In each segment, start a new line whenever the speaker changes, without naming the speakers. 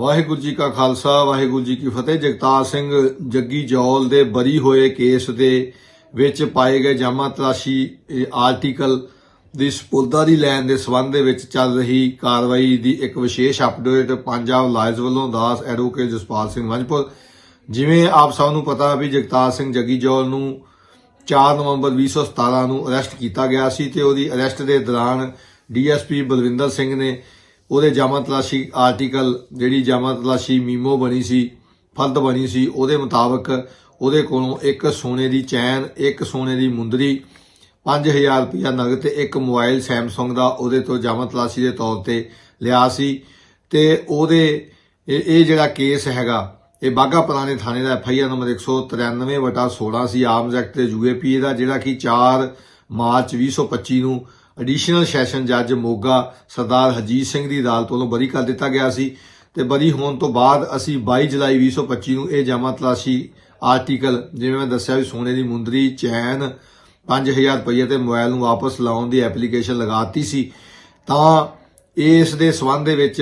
ਵਾਹਿਗੁਰੂ ਜੀ ਕਾ ਖਾਲਸਾ, ਵਾਹਿਗੁਰੂ ਜੀ ਕੀ ਫਤਿਹ। ਜਗਤਾਰ ਸਿੰਘ ਜੱਗੀ ਜੌਲ ਦੇ ਬਰੀ ਹੋਏ ਕੇਸ ਦੇ ਵਿੱਚ ਪਾਏ ਗਏ ਜਾਮਾ ਤਲਾਸ਼ੀ ਆਰਟੀਕਲ ਦੀ ਸਪੁਰਦਾਰੀ ਲੈਣ ਦੇ ਸਬੰਧ ਦੇ ਵਿੱਚ ਚੱਲ ਰਹੀ ਕਾਰਵਾਈ ਦੀ ਇੱਕ ਵਿਸ਼ੇਸ਼ ਅਪਡੇਟ ਪੰਜਾਬ ਲਾਇਜ਼ ਵੱਲੋਂ ਦਾਸ ਐਡਵੋਕੇਟ ਜਸਪਾਲ ਸਿੰਘ ਮੰਝਪੁਰ ਜਿਵੇਂ ਆਪ ਸਭ ਨੂੰ ਪਤਾ ਵੀ ਜਗਤਾਰ ਸਿੰਘ ਜੱਗੀ ਜੌਲ ਨੂੰ 4 ਨਵੰਬਰ 2017 ਨੂੰ ਅਰੈਸਟ ਕੀਤਾ ਗਿਆ ਸੀ ਤੇ ਉਹਦੀ ਅਰੈਸਟ ਦੇ ਦੌਰਾਨ ਡੀਐਸਪੀ ਬਲਵਿੰਦਰ ਸਿੰਘ ਨੇ ਉਹਦੇ ਜਾਮਾ ਤਲਾਸ਼ੀ ਆਰਟੀਕਲ ਜਿਹੜੀ ਜਾਮਾ ਤਲਾਸ਼ੀ ਮੀਮੋ ਬਣੀ ਸੀ, ਫਲਦ ਬਣੀ ਸੀ, ਉਹਦੇ ਮੁਤਾਬਕ ਉਹਦੇ ਕੋਲੋਂ ਇੱਕ ਸੋਨੇ ਦੀ ਚੈਨ, ਇੱਕ ਸੋਨੇ ਦੀ ਮੁੰਦਰੀ 5000 ਰੁਪਇਆ ਨਗਦ ਤੇ ਇੱਕ ਮੋਬਾਈਲ ਸੈਮਸੰਗ ਦਾ ਉਹਦੇ ਤੋਂ ਜਾਮਾ ਤਲਾਸ਼ੀ ਦੇ ਤੌਰ ਤੇ ਲਿਆ ਸੀ। ਤੇ ਉਹਦੇ ਇਹ ਇਹ ਜਿਹੜਾ ਕੇਸ ਹੈਗਾ, ਇਹ ਬਾਗਾ ਪੁਰਾਣੇ ਥਾਣੇ ਦਾ ਐਫਆਈਆਰ ਨੰਬਰ 193 ਵਟਾ 16 ਸੀ, ਆਰਮਜ਼ ਐਕਟ ਤੇ ਯੂਏਪੀ ਦਾ, ਜਿਹੜਾ ਕਿ 4 ਮਾਰਚ 2025 ਨੂੰ ਐਡੀਸ਼ਨਲ ਸੈਸ਼ਨ ਜੱਜ ਮੋਗਾ ਸਰਦਾਰ ਹਜੀਤ ਸਿੰਘ ਦੀ ਅਦਾਲਤ ਵੱਲੋਂ ਬਰੀ ਕਰ ਦਿੱਤਾ ਗਿਆ ਸੀ ਤੇ ਬਰੀ ਹੋਣ ਤੋਂ ਬਾਅਦ ਅਸੀਂ 22 ਜੁਲਾਈ 2025 ਨੂੰ ਇਹ ਜਮ੍ਹਾਂ ਤਲਾਸ਼ੀ ਆਰਟੀਕਲ, ਜਿਵੇਂ ਮੈਂ ਦੱਸਿਆ ਵੀ ਸੋਨੇ ਦੀ ਮੁੰਦਰੀ, ਚੈਨ 5000 ਰੁਪਏ ਤੇ ਮੋਬਾਈਲ ਨੂੰ ਵਾਪਸ ਲਾਉਣ ਦੀ ਐਪਲੀਕੇਸ਼ਨ ਲਗਾਤੀ ਸੀ। ਤਾਂ ਇਸ ਦੇ ਸਬੰਧ ਦੇ ਵਿੱਚ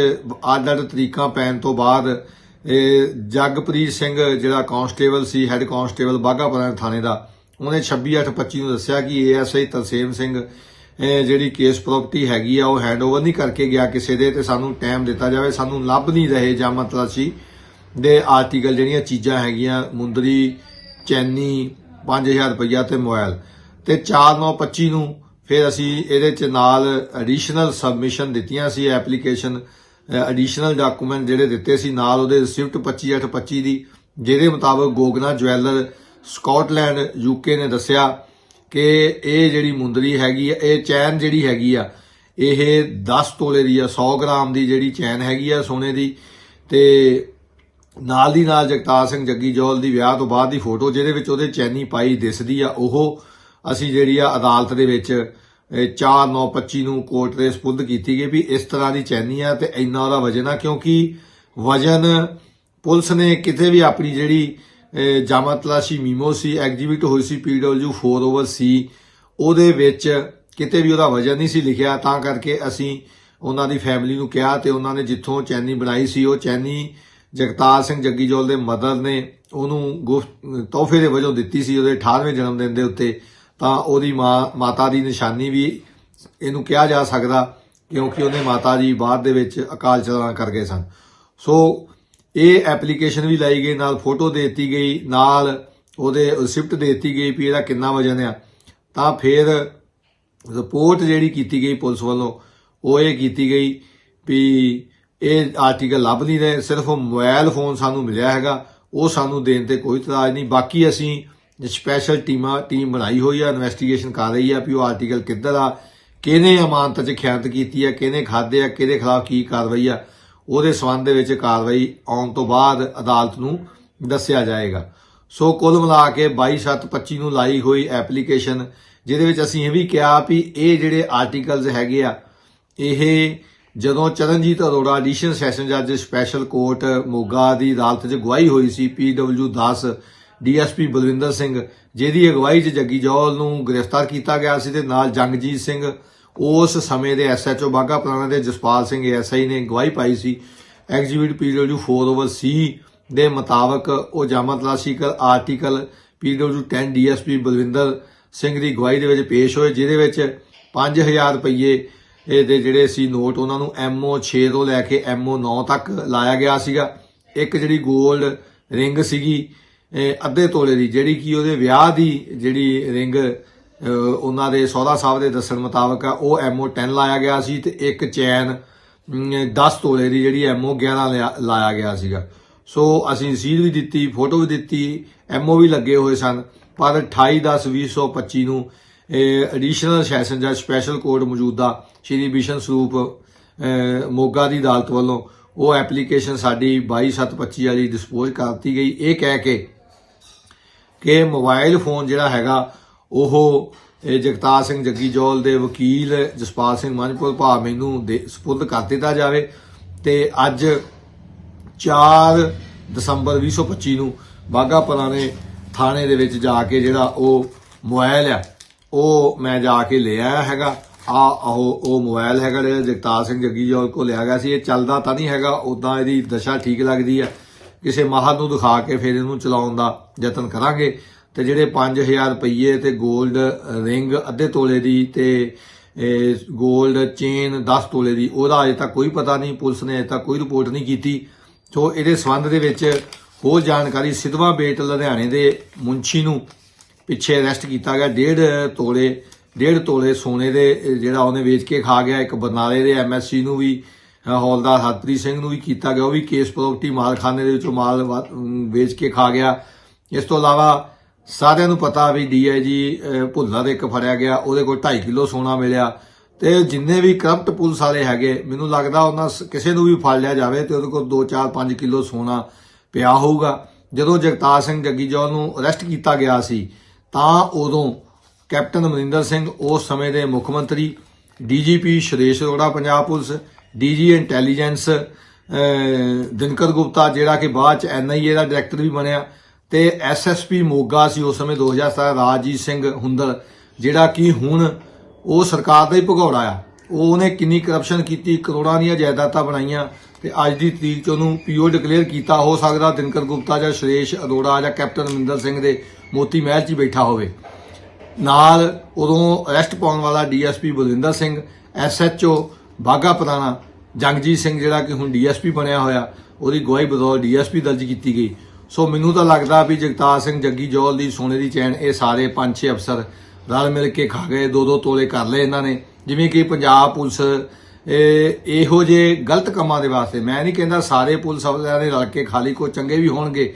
ਅੱਡ-ਅੱਡ ਤਰੀਕਾਂ ਪੈਣ ਤੋਂ ਬਾਅਦ, ਇਹ ਜਗਪ੍ਰੀਤ ਸਿੰਘ ਜਿਹੜਾ ਕਾਂਸਟੇਬਲ ਸੀ ਹੈੱਡ ਕਾਂਸਟੇਬਲ ਬਾਘਾਪੁਰਾ ਥਾਣੇ ਦਾ, ਉਹਨੇ 26/8/25 ਨੂੰ ਦੱਸਿਆ ਕਿ ਏਐਸਆਈ ਤਰਸੇਮ ਸਿੰਘ ਜਿਹੜੀ ਕੇਸ ਪ੍ਰਾਪਰਟੀ ਹੈਗੀ ਆ, ਉਹ ਹੈਂਡਓਵਰ ਨਹੀਂ ਕਰਕੇ ਗਿਆ ਕਿਸੇ ਦੇ ਤੇ ਸਾਨੂੰ ਟਾਈਮ ਦਿੱਤਾ ਜਾਵੇ, ਸਾਨੂੰ ਲੱਭ ਨਹੀਂ ਰਹੇ ਜਾਂ ਮਤਲਬ ਸੀ ਦੇ ਆਰਟੀਕਲ ਜਿਹੜੀਆਂ ਚੀਜ਼ਾਂ ਹੈਗੀਆਂ, ਮੁੰਦਰੀ, ਚੈਨੀ 5000 ਰੁਪਇਆ ਤੇ ਮੋਬਾਈਲ ਤੇ 4/9/25 ਨੂੰ ਫਿਰ ਅਸੀਂ ਇਹਦੇ ਚ ਨਾਲ ਐਡੀਸ਼ਨਲ ਸਬਮਿਸ਼ਨ ਦਿੱਤੀਆਂ ਸੀ ਐਪਲੀਕੇਸ਼ਨ ਐਡੀਸ਼ਨਲ ਡਾਕੂਮੈਂਟ ਜਿਹੜੇ ਦਿੱਤੇ ਸੀ, ਨਾਲ ਉਹਦੇ ਰਿਸਿਪਟ 25/8/25 ਦੀ ਜਿਹਦੇ ਮੁਤਾਬਕ ਗੋਗਨਾ ਜਵੈਲਰ ਸਕਾਟਲੈਂਡ ਯੂਕੇ ਨੇ ਦੱਸਿਆ ਕਿ ਇਹ ਜਿਹੜੀ ਮੁੰਦਰੀ ਹੈਗੀ ਆ, ਇਹ ਚੈਨ ਜਿਹੜੀ ਹੈਗੀ ਆ, ਇਹ 10 ਤੋਲੇ ਦੀ ਆ 100 ਗ੍ਰਾਮ ਦੀ ਜਿਹੜੀ ਚੈਨ ਹੈਗੀ ਆ ਸੋਨੇ ਦੀ। ਤੇ ਨਾਲ ਦੀ ਨਾਲ ਜਗਤਾਰ ਸਿੰਘ ਜੱਗੀ ਜੋਲ ਦੀ ਵਿਆਹ ਤੋਂ ਬਾਅਦ ਦੀ ਫੋਟੋ, ਜਿਹਦੇ ਵਿੱਚ ਉਹਦੇ ਚੈਨੀ ਪਾਈ ਦਿਸਦੀ ਆ, ਉਹ ਅਸੀਂ ਜਿਹੜੀ ਆ ਅਦਾਲਤ ਦੇ ਵਿੱਚ 4925 ਨੂੰ ਕੋਰਟ ਦੇ ਸਪੁਰਦ ਕੀਤੀ ਗਈ ਵੀ ਇਸ ਤਰ੍ਹਾਂ ਦੀ ਚੈਨੀ ਆ ਤੇ ਇੰਨਾ ਉਹਦਾ ਵਜਨ ਆ, ਕਿਉਂਕਿ ਵਜਨ ਪੁਲਿਸ ਨੇ ਕਿਤੇ ਵੀ ਆਪਣੀ ਜਿਹੜੀ ਜਾਮਾ ਤਲਾਸ਼ੀ ਮੀਮੋ ਸੀ, ਐਗਜੀਬਿਟ ਹੋਈ ਸੀ ਪੀਡਬਲਯੂ 4 ਓਵਰ ਸੀ। ਉਹਦੇ ਵਿੱਚ ਕਿਤੇ ਵੀ ਉਹਦਾ ਵਜਨ ਨਹੀਂ ਸੀ ਲਿਖਿਆ, ਤਾਂ ਕਰਕੇ ਅਸੀਂ ਉਹਨਾਂ ਦੀ ਫੈਮਿਲੀ ਨੂੰ ਕਿਹਾ ਤੇ ਉਹਨਾਂ ਨੇ ਜਿੱਥੋਂ ਚੈਨੀ ਬਣਾਈ ਸੀ, ਉਹ ਚੈਨੀ ਜਗਤਾਰ ਸਿੰਘ ਜੱਗੀਜੋਲ ਦੇ ਮਦਰ ਨੇ ਉਹਨੂੰ ਗੁਫਤ ਤੋਹਫੇ ਦੇ ਵਜੋਂ ਦਿੱਤੀ ਸੀ ਉਹਦੇ 18ਵੇਂ ਜਨਮ ਦਿਨ ਦੇ ਉੱਤੇ। ਤਾਂ ਉਹਦੀ ਮਾਂ, ਮਾਤਾ ਦੀ ਨਿਸ਼ਾਨੀ ਵੀ ਇਹਨੂੰ ਕਿਹਾ ਜਾ ਸਕਦਾ ਕਿਉਂਕਿ ਉਹਦੇ ਮਾਤਾ ਜੀ ਬਾਅਦ ਦੇ ਵਿੱਚ ਅਕਾਲ ਚਲਾਣਾ ਕਰ ਗਏ ਸਨ। ਸੋ ਇਹ ਐਪਲੀਕੇਸ਼ਨ ਵੀ ਲਾਈ ਗਈ, ਨਾਲ ਫੋਟੋ ਦੇ ਦਿੱਤੀ ਗਈ, ਨਾਲ ਉਹਦੇ ਰਿਸਿਪਟ ਦੇ ਦਿੱਤੀ ਗਈ ਵੀ ਇਹਦਾ ਕਿੰਨਾ ਵਜਨ ਆ। ਤਾਂ ਫਿਰ ਰਿਪੋਰਟ ਜਿਹੜੀ ਕੀਤੀ ਗਈ ਪੁਲਿਸ ਵੱਲੋਂ, ਉਹ ਇਹ ਕੀਤੀ ਗਈ ਵੀ ਇਹ ਆਰਟੀਕਲ ਲੱਭ ਨਹੀਂ ਰਹੇ, ਸਿਰਫ ਮੋਬਾਈਲ ਫੋਨ ਸਾਨੂੰ ਮਿਲਿਆ ਹੈਗਾ, ਉਹ ਸਾਨੂੰ ਦੇਣ ਤੇ ਕੋਈ ਇਤਰਾਜ਼ ਨਹੀਂ। ਬਾਕੀ ਅਸੀਂ ਸਪੈਸ਼ਲ ਟੀਮਾਂ ਟੀਮ ਬਣਾਈ ਹੋਈ ਆ ਇਨਵੈਸਟੀਗੇਸ਼ਨ ਕਰ ਰਹੀ ਆ ਵੀ ਉਹ ਆਰਟੀਕਲ ਕਿੱਧਰ ਆ, ਕਿਹਨੇ ਅਮਾਨਤ 'ਚ ਖਿਆਨਤ ਕੀਤੀ ਆ, ਕਿਹਨੇ ਖਾਦੇ ਆ, ਕਿਹਦੇ ਖਿਲਾਫ ਕੀ ਕਾਰਵਾਈ ਆ। ਉਹਦੇ ਸਬੰਧ ਦੇ ਵਿੱਚ ਕਾਰਵਾਈ ਆਉਣ ਤੋਂ ਬਾਅਦ ਅਦਾਲਤ ਨੂੰ ਦੱਸਿਆ ਜਾਏਗਾ। ਸੋ ਕੁੱਲ ਮਿਲਾ ਕੇ 22/7/25 ਨੂੰ ਲਾਈ ਹੋਈ ਐਪਲੀਕੇਸ਼ਨ, ਜਿਹਦੇ ਵਿੱਚ ਅਸੀਂ ਇਹ ਵੀ ਕਿਹਾ ਵੀ ਇਹ ਜਿਹੜੇ ਆਰਟੀਕਲਸ ਹੈਗੇ ਆ, ਇਹ ਜਦੋਂ ਚਰਨਜੀਤ ਅਰੋੜਾ ਐਡੀਸ਼ਨ ਸੈਸ਼ਨ ਜੱਜ ਸਪੈਸ਼ਲ ਕੋਰਟ ਮੋਗਾ ਦੀ ਅਦਾਲਤ 'ਚ ਗਵਾਹੀ ਹੋਈ ਸੀ ਪੀਡਬਲਯੂ 10 ਡੀਐਸਪੀ ਬਲਵਿੰਦਰ ਸਿੰਘ, ਜਿਹਦੀ ਅਗਵਾਈ 'ਚ ਜੱਗੀ ਜੌਲ ਨੂੰ ਗ੍ਰਿਫਤਾਰ ਕੀਤਾ ਗਿਆ ਸੀ ਤੇ ਨਾਲ ਜੰਗਜੀਤ ਸਿੰਘ ਉਸ ਸਮੇਂ ਦੇ ਐਸਐਚਓ ਬਾਗਾ ਪੁਰਾਣਾ ਦੇ ਜਸਪਾਲ ਸਿੰਘ ਐਸਆਈ ਨੇ ਗਵਾਹੀ ਪਾਈ ਸੀ। ਐਗਜੀਬਿਟ ਪੀਡਬਲਯੂ 4 ਓਵਰ ਸੀ ਦੇ ਮੁਤਾਬਕ ਉਹ ਜਾਮਾ ਤਲਾਸ਼ੀ ਕਰ article PW 10 DSP Balwinder Singh ਦੀ ਗਵਾਹੀ ਦੇ ਵਿੱਚ ਪੇਸ਼ ਹੋਏ, ਜਿਹਦੇ ਵਿੱਚ 5000 ਰੁਪਏ ਦੇ ਜਿਹੜੇ ਸੀ ਨੋਟ, ਉਹਨਾਂ ਨੂੰ ਐਮਓ 6 ਤੋਂ ਲੈ ਕੇ ਐਮਓ 9 ਤੱਕ ਲਾਇਆ ਗਿਆ ਸੀਗਾ। ਇੱਕ ਜਿਹੜੀ 골ਡ ਰਿੰਗ ਸੀਗੀ ਅੱਧੇ ਤੋਲੇ ਦੀ, ਜਿਹੜੀ ਕਿ ਉਹਦੇ ਵਿਆਹ ਦੀ ਜਿਹੜੀ ਰਿੰਗ ਉਹਨਾਂ ਦੇ ਸੌਦਾ ਸਾਹਿਬ ਦੇ ਦੱਸਣ ਮੁਤਾਬਕ ਆ, ਉਹ ਐਮਓ 10 ਲਾਇਆ ਗਿਆ ਸੀ ਤੇ ਇੱਕ ਚੈਨ 10 ਤੋਲੇ ਦੀ ਜਿਹੜੀ ਐਮਓ 11 ਲਿਆ- ਲਾਇਆ ਗਿਆ ਸੀਗਾ। ਸੋ ਅਸੀਂ ਰਸੀਦ ਵੀ ਦਿੱਤੀ ਫੋਟੋ ਵੀ ਦਿੱਤੀ ਐਮਓ ਵੀ ਲੱਗੇ ਹੋਏ ਸਨ, ਪਰ 28 10 2025 ਨੂੰ ਐਡੀਸ਼ਨਲ ਸੈਸ਼ਨ ਜਾਂ ਸਪੈਸ਼ਲ ਕੋਰਟ ਮੌਜੂਦਾ ਸ਼੍ਰੀ ਬਿਸ਼ਨ ਸਰੂਪ ਮੋਗਾ ਦੀ ਅਦਾਲਤ ਵੱਲੋਂ ਉਹ ਐਪਲੀਕੇਸ਼ਨ ਸਾਡੀ 22725 ਵਾਲੀ ਡਿਸਪੋਜ਼ ਕਰਤੀ ਗਈ। ਇਹ ਕਹਿ ਕੇ ਕਿ ਮੋਬਾਈਲ ਫੋਨ ਜਿਹੜਾ ਹੈਗਾ ਉਹ, ਇਹ ਜਗਤਾਰ ਸਿੰਘ ਜੱਗੀ ਜੋਲ ਦੇ ਵਕੀਲ ਜਸਪਾਲ ਸਿੰਘ ਮੰਝਪੁਰ ਭਾ ਮੈਨੂੰ ਦੇ, ਸਪੁਰਦ ਕਰ ਦਿੱਤਾ ਜਾਵੇ ਤੇ ਅੱਜ 4 ਦਸੰਬਰ 2025 ਨੂੰ ਬਾਗਾ ਪੁਰਾਣੇ ਥਾਣੇ ਦੇ ਵਿੱਚ ਜਾ ਕੇ ਜਿਹੜਾ ਉਹ ਮੋਬਾਈਲ ਆ, ਉਹ ਮੈਂ ਜਾ ਕੇ ਲੈ ਆਇਆ ਹੈਗਾ। ਆ, ਉਹ ਉਹ ਮੋਬਾਈਲ ਹੈਗਾ ਜਿਹੜਾ ਜਗਤਾਰ ਸਿੰਘ ਜੱਗੀ ਜੋਲ ਕੋ ਲਿਆ ਗਿਆ ਸੀ। ਇਹ ਚੱਲਦਾ ਤਾਂ ਨਹੀਂ ਹੈਗਾ ਉਦਾਂ ਇਹਦੀ ਦਸ਼ਾ ਠੀਕ ਲੱਗਦੀ ਹੈ ਕਿਸੇ ਮਾਹਰ ਨੂੰ ਦਿਖਾ ਕੇ ਫਿਰ ਇਹਨੂੰ ਚਲਾਉਣ ਦਾ ਯਤਨ ਕਰਾਂਗੇ। ਤੇ ਜਿਹੜੇ 5000 ਰੁਪਏ ਤੇ 골ਡ ਰਿੰਗ ਅੱਧੇ ਤੋਲੇ ਦੀ ਤੇ 골ਡ ਚੇਨ 10 ਤੋਲੇ ਦੀ, ਉਹਦਾ ਅਜੇ ਤੱਕ ਕੋਈ ਪਤਾ ਨਹੀਂ, ਪੁਲਿਸ ਨੇ ਅਜੇ ਤੱਕ ਕੋਈ ਰਿਪੋਰਟ ਨਹੀਂ ਕੀਤੀ। ਸੋ ਇਹਦੇ ਸੰਬੰਧ ਦੇ ਵਿੱਚ ਹੋਰ ਜਾਣਕਾਰੀ ਸਿਧਵਾ ਬੇਟ ਲੁਧਿਆਣੇ ਦੇ ਮੁੰਸ਼ੀ ਨੂੰ ਪਿੱਛੇ ਅਰੈਸਟ ਕੀਤਾ ਗਿਆ। ਡੇਢ ਤੋਲੇ ਡੇਢ ਤੋਲੇ ਸੋਨੇ ਦੇ ਜਿਹੜਾ ਉਹਨੇ ਵੇਚ ਕੇ ਖਾ ਗਿਆ, ਇੱਕ ਬਰਨਾਲੇ ਦੇ ਐਮਐਸਸੀ ਨੂੰ ਵੀ ਹੌਲਦਾਰ ਹਰਪ੍ਰੀਤ ਸਿੰਘ ਨੂੰ ਵੀ ਕੀਤਾ ਗਿਆ। ਉਹ ਵੀ ਕੇਸ ਪ੍ਰਾਪਰਟੀ ਮਾਲਖਾਨੇ ਦੇ ਵਿੱਚੋਂ ਮਾਲ ਵਾ- ਵੇਚ ਕੇ ਖਾ ਗਿਆ। ਇਸ ਤੋਂ ਇਲਾਵਾ ਸਾਰਿਆਂ ਨੂੰ ਪਤਾ ਵੀ ਡੀਆਈਜੀ ਦੇ ਇੱਕ ਫੜਿਆ ਗਿਆ, ਉਹਦੇ ਕੋਲ 2.5 ਕਿਲੋ ਸੋਨਾ ਮਿਲਿਆ। ਤੇ ਜਿੰਨੇ ਵੀ ਕਰਪਟ ਪੁਲਿਸ ਵਾਲੇ ਹੈਗੇ, ਮੈਨੂੰ ਲੱਗਦਾ ਉਹਨਾਂ ਸ- ਕਿਸੇ ਨੂੰ ਵੀ ਫੜ ਲਿਆ ਜਾਵੇ ਤੇ ਉਹਦੇ ਕੋਲ 2 4 5 ਕਿਲੋ ਸੋਨਾ ਪਿਆ ਹੋਊਗਾ। ਜਦੋਂ ਜਗਤਾਰ ਸਿੰਘ ਜੱਗੀ ਜੌਲ ਨੂੰ ਅਰੈਸਟ ਕੀਤਾ ਗਿਆ ਸੀ, ਤਾਂ ਉਦੋਂ ਕੈਪਟਨ ਅਮਰਿੰਦਰ ਸਿੰਘ, ਉਸ ਸਮੇਂ ਦੇ ਮੁੱਖ ਮੰਤਰੀ DGP Suresh Arora, Punjab police DG intelligence Dinkar Gupta, ਜਿਹੜਾ ਕਿ ਬਾਅਦ ਚ ਐਨਆਈਏ ਦਾ ਡਾਇਰੈਕਟਰ ਵੀ ਬਣਿਆ ਤੇ ਐਸਐਸਪੀ ਮੋਗਾ ਸੀ ਉਸ ਸਮੇਂ 2017 ਰਾਜਜੀਤ ਸਿੰਘ ਹੁੰਦਲ, ਜਿਹੜਾ ਕਿ ਹੁਣ ਉਹ ਸਰਕਾਰ ਦਾ ਹੀ ਭਗੌੜਾ ਆ। ਉਹ ਉਹਨੇ ਕਿੰਨੀ ਕਰਪਸ਼ਨ ਕੀਤੀ, ਕਰੋੜਾਂ ਦੀਆਂ ਜਾਇਦਾਦਾਂ ਬਣਾਈਆਂ ਤੇ ਅੱਜ ਦੀ ਤਰੀਕ ਚ ਉਹਨੂੰ ਪੀਓ ਡਿਕਲੇਅਰ ਕੀਤਾ, ਹੋ ਸਕਦਾ ਦਿਨਕਰ ਗੁਪਤਾ ਜਾਂ ਸ਼੍ਰੇਸ਼ ਅਰੋੜਾ ਜਾਂ ਕੈਪਟਨ ਅਮਰਿੰਦਰ ਸਿੰਘ ਦੇ ਮੋਤੀ ਮਹਿਲ 'ਚ ਹੀ ਬੈਠਾ ਹੋਵੇ। ਨਾਲ ਉਦੋਂ ਅਰੈਸਟ ਪਾਉਣ ਵਾਲਾ ਡੀਐਸਪੀ ਬਲਵਿੰਦਰ ਸਿੰਘ ਐਸਐਚਓ ਬਾਗਾ ਪੁਰਾਣਾ, ਜੰਗਜੀਤ ਸਿੰਘ ਜਿਹੜਾ ਕਿ ਹੁਣ ਡੀਐਸਪੀ ਬਣਿਆ ਹੋਇਆ, ਉਹਦੀ ਗਵਾਹੀ ਬਦੌਲ ਡੀਐਸਪੀ ਦਰਜ ਕੀਤੀ ਗਈ। ਸੋ ਮੈਨੂੰ ਤਾਂ ਲੱਗਦਾ ਵੀ ਜਗਤਾਰ ਸਿੰਘ ਜੱਗੀ ਜੋਲ ਦੀ ਸੋਨੇ ਦੀ ਚੈਨ, ਇਹ ਸਾਰੇ ਪੰਜ ਛੇ ਅਫਸਰ ਰਲ ਮਿਲ ਕੇ ਖਾ ਗਏ, ਦੋ ਦੋ ਤੋਲੇ ਕਰ ਲਏ ਇਹਨਾਂ ਨੇ। ਜਿਵੇਂ ਕਿ ਪੰਜਾਬ ਪੁਲਿਸ, ਇਹੋ ਜੇ ਗਲਤ ਕੰਮਾਂ ਦੇ ਵਾਸਤੇ, ਮੈਂ ਨਹੀਂ ਕਹਿੰਦਾ ਸਾਰੇ ਪੁਲਿਸ ਅਫਸਰਾਂ ਨੇ ਰਲ ਕੇ ਖਾਲੀ ਕੋ ਚੰਗੇ ਵੀ ਹੋਣਗੇ।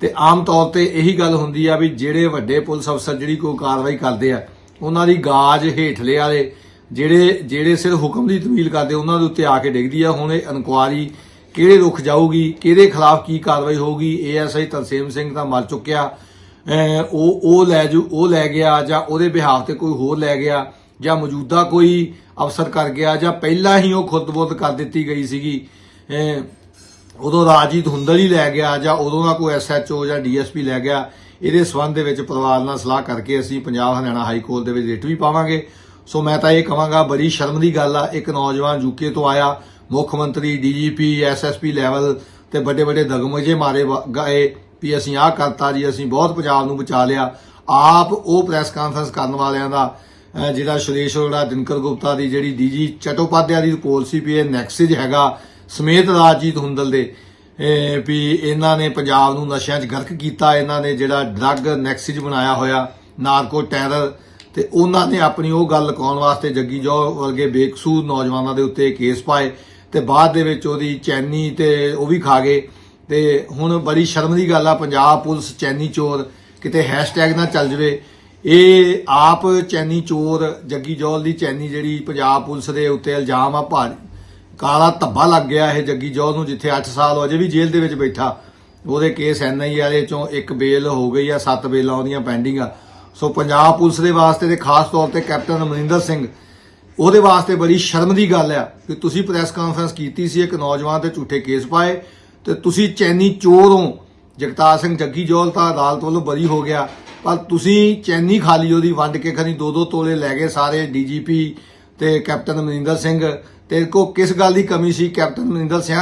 ਤੇ ਆਮ ਤੌਰ ਤੇ ਇਹੀ ਗੱਲ ਹੁੰਦੀ ਆ ਵੀ ਜਿਹੜੇ ਵੱਡੇ ਪੁਲਿਸ ਅਫਸਰ ਜਿਹੜੀ ਕੋਈ ਕਾਰਵਾਈ ਕਰਦੇ ਆ, ਉਹਨਾਂ ਦੀ ਗਾਜ ਹੇਠਲੇ ਵਾਲੇ, ਜਿਹੜੇ ਜਿਹੜੇ ਸਿਰ ਹੁਕਮ ਦੀ ਤਵੀਲ ਕਰਦੇ, ਉਹਨਾਂ ਦੇ ਉੱਤੇ ਆ ਕੇ ਡਿੱਗਦੀ ਆ। ਹੁਣ ਇਹ ਇਨਕੁਆਰੀ ਕਿਹੜੇ ਰੁਖ ਜਾਊਗੀ, ਕਿਹਦੇ ਖਿਲਾਫ ਕੀ ਕਾਰਵਾਈ ਹੋਊਗੀ ਏਐਸਆਈ ਤਰਸੇਮ ਸਿੰਘ ਤਾਂ ਮਰ ਚੁੱਕਿਆ। ਉਹ ਉਹ ਲੈ ਜੂ, ਉਹ ਲੈ ਗਿਆ ਜਾਂ ਉਹਦੇ ਬਿਹਾਫ ਤੇ ਕੋਈ ਹੋਰ ਲੈ ਗਿਆ ਜਾਂ ਮੌਜੂਦਾ ਕੋਈ ਅਫਸਰ ਕਰ ਗਿਆ ਜਾਂ ਪਹਿਲਾਂ ਹੀ ਉਹ ਖੁਦਬੁੱਧ ਕਰ ਦਿੱਤੀ ਗਈ ਸੀਗੀ। ਉਦੋਂ ਰਾਜੀਤ ਹੁੰਦਲ ਹੀ ਲੈ ਗਿਆ ਜਾਂ ਉਦੋਂ ਦਾ ਕੋਈ ਐਸਐਚਓ ਜਾਂ ਡੀਐਸਪੀ ਲੈ ਗਿਆ। ਇਹਦੇ ਸਬੰਧ ਦੇ ਵਿੱਚ ਪਰਿਵਾਰ ਨਾਲ ਸਲਾਹ ਕਰਕੇ ਅਸੀਂ ਪੰਜਾਬ ਹਰਿਆਣਾ ਹਾਈ ਕੋਰਟ ਦੇ ਵਿੱਚ ਰਿਟ ਵੀ ਪਾਵਾਂਗੇ। ਸੋ ਮੈਂ ਤਾਂ ਇਹ ਕਹਾਂਗਾ, ਬੜੀ ਸ਼ਰਮ ਦੀ ਗੱਲ ਆ, ਇੱਕ ਨੌਜਵਾਨ ਯੂਕੇ ਤੋਂ ਆਇਆ। ਮੁੱਖ ਮੰਤਰੀ, ਡੀਜੀਪੀ ਐਸਐਸਪੀ ਲੈਵਲ ਤੇ ਵੱਡੇ ਵੱਡੇ ਦਗਮਜੇ ਮਾਰੇ ਵਾ- ਗਏ ਵੀ ਅਸੀਂ ਆਹ ਕਰਤਾ ਜੀ, ਅਸੀਂ ਬਹੁਤ ਪੰਜਾਬ ਨੂੰ ਬਚਾ ਲਿਆ। ਆਪ ਉਹ ਪ੍ਰੈਸ ਕਾਨਫਰੰਸ ਕਰਨ ਵਾਲਿਆਂ ਦਾ ਜਿਹੜਾ ਸੁਰੇਸ਼ ਅਰੋੜਾ ਦਿਨਕਰ ਗੁਪਤਾ ਦੀ ਜਿਹੜੀ ਡੀਜੀ ਚਟੋਪਾਧਿਆ ਦੀ ਪਾਲਿਸੀ ਵੀ ਇਹ ਨੈਕਸਿਜ ਹੈਗਾ ਸਮੇਤ ਰਾਜਜੀਤ ਹੁੰਦਲ ਦੇ ਵੀ ਇਹਨਾਂ ਨੇ ਪੰਜਾਬ ਨੂੰ ਨਸ਼ਿਆਂ 'ਚ ਗਰਕ ਕੀਤਾ, ਇਹਨਾਂ ਨੇ ਜਿਹੜਾ ਡਰੱਗ ਨੈਕਸਿਜ ਬਣਾਇਆ ਹੋਇਆ, ਨਾਰਕੋ ਟੈਰਰ, ਤੇ ਉਹਨਾਂ ਨੇ ਆਪਣੀ ਉਹ ਗੱਲ ਲੁਕਾਉਣ ਵਾਸਤੇ ਜੱਗੀ ਜੋ ਵਰਗੇ ਬੇਕਸੂਰ ਨੌਜਵਾਨਾਂ ਦੇ ਉੱਤੇ ਕੇਸ ਪਾਏ। ਤੇ ਬਾਅਦ ਦੇ ਵਿੱਚ ਉਹਦੀ ਚੈਨੀ ਤੇ ਉਹ ਵੀ ਖਾ ਗਏ। ਤੇ ਹੁਣ ਬੜੀ ਸ਼ਰਮ ਦੀ ਗੱਲ ਆ, ਪੰਜਾਬ ਪੁਲਿਸ ਚੈਨੀ ਚੋਰ ਕਿਤੇ ਹੈਸ਼ਟੈਗ ਨਾ ਚੱਲ ਜਵੇ। ਇਹ ਆਪ ਚੈਨੀ ਚੋਰ, ਜੱਗੀ ਜੋਲ ਦੀ ਚੈਨੀ ਜਿਹੜੀ ਪੰਜਾਬ ਪੁਲਿਸ ਦੇ ਉੱਤੇ ਇਲਜ਼ਾਮ ਆ ਭਾਰੀ ਕਾਲਾ ਧੱਬਾ ਲੱਗ ਗਿਆ ਇਹ ਜੱਗੀ ਜੌਲ ਨੂੰ, ਜਿੱਥੇ 8 ਸਾਲ ਅਜੇ ਵੀ ਜੇਲ੍ਹ ਦੇ ਵਿੱਚ ਬੈਠਾ। ਉਹਦੇ ਕੇਸ ਐਨਆਈ ਵਾਲੇ ਚੋਂ ਇੱਕ ਬੇਲ ਹੋ ਗਈ ਆ, ਸੱਤ ਬੇਲਾਂ ਉਹਦੀਆਂ ਪੈਂਡਿੰਗ ਆ। ਸੋ ਪੰਜਾਬ ਪੁਲਿਸ ਦੇ ਵਾਸਤੇ ਤੇ ਖਾਸ ਤੌਰ ਤੇ ਕੈਪਟਨ ਅਮਰਿੰਦਰ ਸਿੰਘ ਉਹਦੇ ਵਾਸਤੇ ਬੜੀ ਸ਼ਰਮ ਦੀ ਗੱਲ ਆ ਕਿ ਤੁਸੀਂ ਪ੍ਰੈਸ ਕਾਨਫਰੰਸ ਕੀਤੀ ਸੀ, ਇੱਕ ਨੌਜਵਾਨ ਤੇ ਝੂਠੇ ਕੇਸ ਪਾਏ ਤੇ ਤੁਸੀਂ ਚੈਨੀ ਚੋਰ ਹੋ। ਜਗਤਾਰ ਸਿੰਘ ਜੱਗੀ ਜੋਲ ਤਾਂ ਅਦਾਲਤ ਵੱਲੋਂ ਬਰੀ ਹੋ ਗਿਆ, ਪਰ ਤੁਸੀਂ ਚੈਨੀ ਖਾਲੀ ਉਹਦੀ ਵੰਡ ਕੇ ਖਰੀ ਦੋ ਦੋ ਤੋਲੇ ਲੈ ਗਏ ਸਾਰੇ ਡੀਜੀਪੀ ਤੇ ਕੈਪਟਨ ਅਮਰਿੰਦਰ ਸਿੰਘ। ਤੇਰੇ ਕੋ ਕਿਸ ਗੱਲ ਦੀ ਕਮੀ ਸੀ ਕੈਪਟਨ ਅਮਰਿੰਦਰ ਸਿੰਘ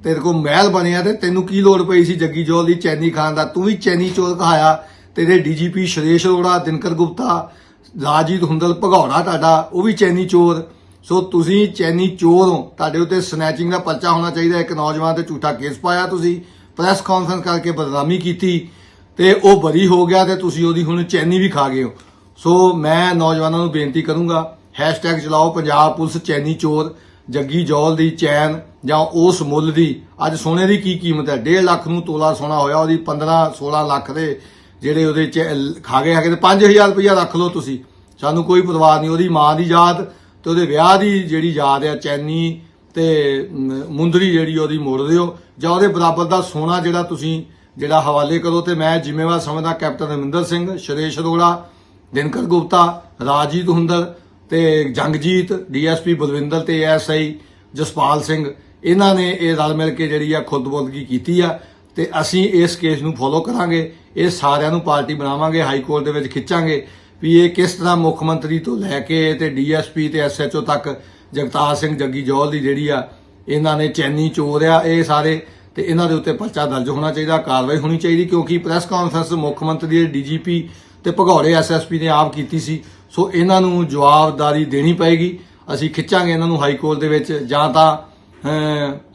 ਤੇਰੇ ਕੋ ਮਹਿਲ ਬਣਿਆ ਤੇ ਤੈਨੂੰ ਕੀ ਲੋੜ ਪਈ ਸੀ ਜੱਗੀ ਜੋਲ ਦੀ ਚੈਨੀ ਖਾਨ ਦਾ? ਤੂੰ ਵੀ ਚੈਨੀ ਚੋਰ ਕਹਾਇਆ, ਤੇਰੇ ਡੀਜੀਪੀ ਸ਼੍ਰੇਸ਼ ਅਰੋੜਾ, ਦਿਨਕਰ ਗੁਪਤਾ ਰਾਜੀਤ ਹੁੰਦਲ ਭਗੌੜਾ ਤੁਹਾਡਾ, ਉਹ ਵੀ ਚੈਨੀ ਚੋਰ। ਸੋ ਤੁਸੀਂ ਚੈਨੀ ਚੋਰ ਹੋ। ਤੁਹਾਡੇ ਉੱਤੇ ਸਨੈਚਿੰਗ ਦਾ ਪਰਚਾ ਹੋਣਾ ਚਾਹੀਦਾ। ਇੱਕ ਨੌਜਵਾਨ ਤੇ ਝੂਠਾ ਕੇਸ ਪਾਇਆ ਤੁਸੀਂ। ਪ੍ਰੈਸ ਕਾਨਫਰੰਸ ਕਰਕੇ ਬਦਨਾਮੀ ਕੀਤੀ। ਤੇ ਉਹ ਬਰੀ ਹੋ ਗਿਆ ਤੇ ਤੁਸੀਂ ਉਹਦੀ ਹੁਣ ਚੈਨੀ ਵੀ ਖਾ ਗਏ ਹੋ। ਸੋ ਮੈਂ ਨੌਜਵਾਨਾਂ ਨੂੰ ਬੇਨਤੀ ਕਰੂੰਗਾ ਹੈਸ਼ਟੈਗ ਚਲਾਓ ਪੰਜਾਬ ਪੁਲਿਸ ਚੈਨੀ ਚੋਰ, ਜੱਗੀ ਜੌਲ ਦੀ ਚੈਨ ਜਾਂ ਉਸ ਮੁੱਲ ਦੀ। ਅੱਜ ਸੋਨੇ ਦੀ ਕੀ ਕੀਮਤ ਹੈ? 1.5 ਲੱਖ ਨੂੰ ਤੋਲਾ ਸੋਨਾ ਹੋਇਆ ਉਹਦੀ 15 16 ਲੱਖ ਦੇ ਜਿਹੜੇ ਉਹਦੇ ਚ ਖਾ ਗਏ ਹੈਗੇ ਤੇ 5000 ਰੁਪਇਆ ਰੱਖ ਲਓ ਤੁਸੀਂ। ਸਾਨੂੰ ਕੋਈ ਪਰਵਾਹ ਨਹੀਂ, ਉਹਦੀ ਮਾਂ ਦੀ ਯਾਦ ਤੇ ਉਹਦੇ ਵਿਆਹ ਦੀ ਜਿਹੜੀ ਯਾਦ ਆ, ਚੈਨੀ ਤੇ ਮੁੰਦਰੀ ਜਿਹੜੀ ਉਹਦੀ ਮੋੜ ਦਿਓ ਜਾਂ ਉਹਦੇ ਬਰਾਬਰ ਦਾ ਸੋਨਾ ਜਿਹੜਾ ਤੁਸੀਂ, ਜਿਹੜਾ ਹਵਾਲੇ ਕਰੋ ਤੇ ਮੈਂ ਜ਼ਿੰਮੇਵਾਰ ਸਮਝਦਾ ਕੈਪਟਨ ਅਮਰਿੰਦਰ ਸਿੰਘ, ਸ਼੍ਰੇਸ਼ ਅਰੋੜਾ, ਦਿਨਕਰ ਗੁਪਤਾ, ਰਾਜੀਤ ਹੁੰਦਰ ਤੇ ਜੰਗਜੀਤ, ਡੀਐਸਪੀ ਬਲਵਿੰਦਰ ਤੇ ਐਸਆਈ ਜਸਪਾਲ ਸਿੰਘ। ਇਹਨਾਂ ਨੇ ਇਹ ਰਲ ਮਿਲ ਕੇ ਜਿਹੜੀ ਆ ਖੁਦਬੁਦਗੀ ਕੀਤੀ ਆ। ਤੇ ਅਸੀਂ ਇਸ ਕੇਸ ਨੂੰ ਫੋਲੋ ਕਰਾਂਗੇ, ਇਹ ਸਾਰਿਆਂ ਨੂੰ ਪਾਰਟੀ ਬਣਾਵਾਂਗੇ ਹਾਈ ਕੋਰਟ ਦੇ ਵਿੱਚ ਖਿੱਚਾਂਗੇ ਵੀ ਇਹ ਕਿਸ ਤਰ੍ਹਾਂ ਮੁੱਖ ਮੰਤਰੀ ਤੋਂ ਲੈ ਕੇ ਤੇ ਡੀਐਸਪੀ ਤੇ ਐਸਐਚਓ ਤੱਕ ਜਗਤਾਰ ਸਿੰਘ ਜੱਗੀ ਜੋਲ ਦੀ ਜਿਹੜੀ ਆ, ਇਹਨਾਂ ਨੇ ਚੈਨੀ ਚੋਰ ਆ ਇਹ ਸਾਰੇ, ਤੇ ਇਹਨਾਂ ਦੇ ਉੱਤੇ ਪਰਚਾ ਦਰਜ ਹੋਣਾ ਚਾਹੀਦਾ, ਕਾਰਵਾਈ ਹੋਣੀ ਚਾਹੀਦੀ ਕਿਉਂਕਿ ਪ੍ਰੈਸ ਕਾਨਫਰੰਸ ਮੁੱਖ ਮੰਤਰੀ ਦੇ ਡੀਜੀਪੀ ਤੇ ਭਗੌੜੇ ਐਸਐਸਪੀ ਨੇ ਆਪ ਕੀਤੀ ਸੀ, ਸੋ ਇਹਨਾਂ ਨੂੰ ਜਵਾਬਦਾਰੀ ਦੇਣੀ ਪਏਗੀ, ਅਸੀਂ ਖਿੱਚਾਂਗੇ ਇਹਨਾਂ ਨੂੰ ਹਾਈ ਕੋਰਟ ਦੇ ਵਿੱਚ ਜਾਂ ਤਾਂ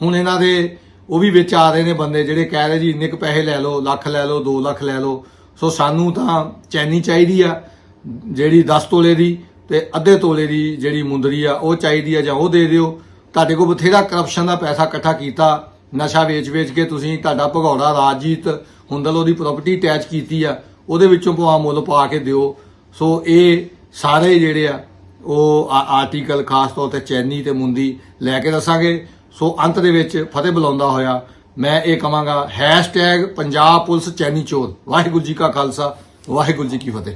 ਹੁਣ ਇਹਨਾਂ ਦੇ ਉਹ ਵੀ ਵਿੱਚ ਆ ਰਹੇ ਨੇ ਬੰਦੇ ਜਿਹੜੇ ਕਹਿ ਰਹੇ ਜੀ ਇੰਨੇ ਕੁ ਪੈਸੇ ਲੈ ਲਓ, ਲੱਖ ਲੈ ਲਓ 2 ਲੱਖ ਲੈ ਲਓ। ਸੋ ਸਾਨੂੰ ਤਾਂ ਚੈਨੀ ਚਾਹੀਦੀ ਆ, ਜਿਹੜੀ 10 ਤੋਲੇ ਦੀ ਤੇ ਅੱਧੇ ਤੋਲੇ ਦੀ ਜਿਹੜੀ ਮੁੰਦਰੀ ਆ, ਉਹ ਚਾਹੀਦੀ ਆ ਜਾਂ ਉਹ ਦੇ ਦਿਓ। ਤੁਹਾਡੇ ਕੋਲ ਬਥੇਰਾ ਕਰਪਸ਼ਨ ਦਾ ਪੈਸਾ ਇਕੱਠਾ ਕੀਤਾ, ਨਸ਼ਾ ਵੇਚ-ਵੇਚ ਕੇ ਤੁਸੀਂ ਤੁਹਾਡਾ ਭਗੌੜਾ ਰਾਜਜੀਤ ਹੁੰਦਲ ਉਹਦੀ ਪ੍ਰਾਪਰਟੀ ਅਟੈਚ ਕੀਤੀ ਆ, ਉਹਦੇ ਵਿੱਚੋਂ ਪਵਾ ਮੁੱਲ ਪਾ ਕੇ ਦਿਓ। ਸੋ ਇਹ ਸਾਰੇ ਜਿਹੜੇ ਆ, ਉਹ ਆਰਟੀਕਲ ਖਾਸ ਤੌਰ ਤੇ ਚੈਨੀ ਤੇ ਮੁੰਦੀ ਲੈ ਕੇ ਦੱਸਾਂਗੇ। ਸੋ ਅੰਤ ਦੇ ਵਿੱਚ ਫਤਿਹ ਬੁਲਾਉਂਦਾ ਹੋਇਆ, ਮੈਂ ਇਹ ਕਹਾਂਗਾ #ਪੰਜਾਬ ਪੁਲਿਸ ਚੈਨੀ ਚੋਰ। ਵਾਹਿਗੁਰੂ ਜੀ ਕਾ ਖਾਲਸਾ, ਵਾਹਿਗੁਰੂ ਜੀ ਕੀ ਫਤਿਹ।